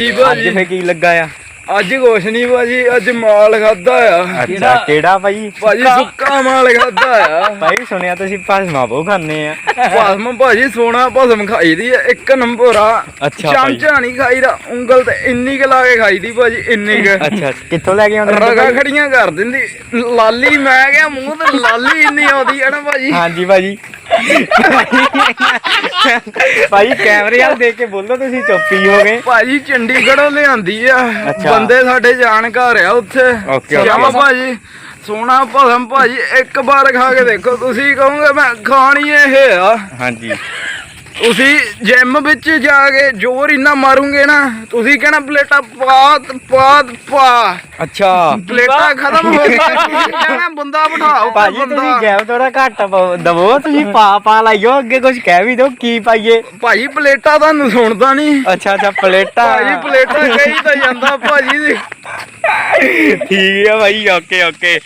ਜੀ ਅੱਜ ਭਾਜੀ ਫੇ ਕੀ ਲੱਗਾ ਆ? ਅੱਜ ਕੁਛ ਨਹੀਂ ਭਾਜੀ ਅੱਜ ਮਾਲ ਖਾਦਾ ਆ। ਅੱਛਾ ਕਿਹੜਾ? ਭਾਈ ਭਾਜੀ? ਸੁੱਕਾ? ਮਾਲ ਖਾਦਾ ਆ। ਭਾਈ ਸੁਣਿਆ ਤੁਸੀਂ ਭਸਮਾ ਬਹੁ ਖਾਂਦੇ ਆ। ਭਸਮ ਭਾਜੀ ਸੋਨਾ ਭਸਮ ਖਾਈ ਦੀ ਆ, ਇੱਕ ਨੰਬਰ ਆ। ਅੱਛਾ ਭਾਈ। ਚਮਚਾ ਨਹੀਂ ਖਾਈਦਾ ਉਂਗਲ ਤੇ ਇੰਨੀ ਕੁ ਲਾ ਕੇ ਖਾਈ ਦੀ ਭਾਜੀ ਇੰਨੀ ਕੁ। ਅੱਛਾ ਕਿੱਥੋਂ ਲੈ ਕੇ ਆਉਂਦੇ ਹੋ ਰਗਾ ਭਾਈ? ਖੜੀਆਂ ਕਰ ਦਿੰਦੀ। ਲਾਲੀ ਮੈਂ ਕਿਹਾ ਮੂੰਹ ਤੇ ਲਾਲੀ ਇੰਨੀ ਆਉਂਦੀ ਆ ਨਾ ਭਾਜੀ। ਹਾਂਜੀ ਭਾਜੀ। ਭਾਈ ਕੈਮਰੇ ਵਾਲ ਦੇਖ ਕੇ ਬੋਲੋ ਤੁਸੀਂ ਚੁੱਪੀ ਹੋ ਗਏ ਭਾਜੀ ਚੰਡੀਗੜ੍ਹੋਂ ਲਿਆਂਦੀ ਆ। ਅੱਛਾ। ਬੰਦੇ ਸਾਡੇ ਜਾਣਕਾਰ ਆ ਉੱਥੇ। ਓਕੇ। ਜਾਵਾ ਭਾਜੀ ਸੋਨਾ ਭਸਮ ਭਾਜੀ ਇੱਕ ਵਾਰ ਖਾ ਕੇ ਦੇਖੋ ਤੁਸੀਂ ਕਹੋਗੇ ਮੈਂ ਖਾਣੀ ਇਹ ਆ। ਹਾਂਜੀ। ਤੁਸੀਂ ਜਿਮ ਵਿੱਚ ਜਾ ਕੇ ਜ਼ੋਰ ਇੰਨਾ ਮਾਰੋਗੇ ਨਾ ਤੁਸੀਂ ਕਹਿਣਾ ਪਲੇਟਾਂ ਪਾ ਪਾ ਪਾ। ਅੱਛਾ। ਪਲੇਟਾਂ ਖਤਮ ਹੋ ਤੁਸੀਂ ਕਹਿਣਾ ਬੰਦਾ ਬਿਠਾਓ ਭਾਜੀ ਤੁਸੀਂ ਗੈਪ ਥੋੜਾ ਘੱਟ ਪਾਓ- ਦਵੋ ਤੁਸੀਂ ਪਾ ਪਾ ਲਾਈਓ ਅੱਗੇ ਕੁਝ ਕਹਿ ਵੀ ਦਿਓ ਕੀ ਪਾਈਏ? ਭਾਜੀ ਪਲੇਟਾਂ ਤੁਹਾਨੂੰ ਸੁਣਦਾ ਨਹੀਂ ਅੱਛਾ ਅੱਛਾ ਪਲੇਟਾਂ। ਭਾਜੀ ਪਲੇਟਾਂ ਕਹੀ ਤਾਂ ਜਾਂਦਾ ਭਾਜੀ ਦੀ। ਠੀਕ ਆ ਭਾਈ ਓਕੇ ਓਕੇ।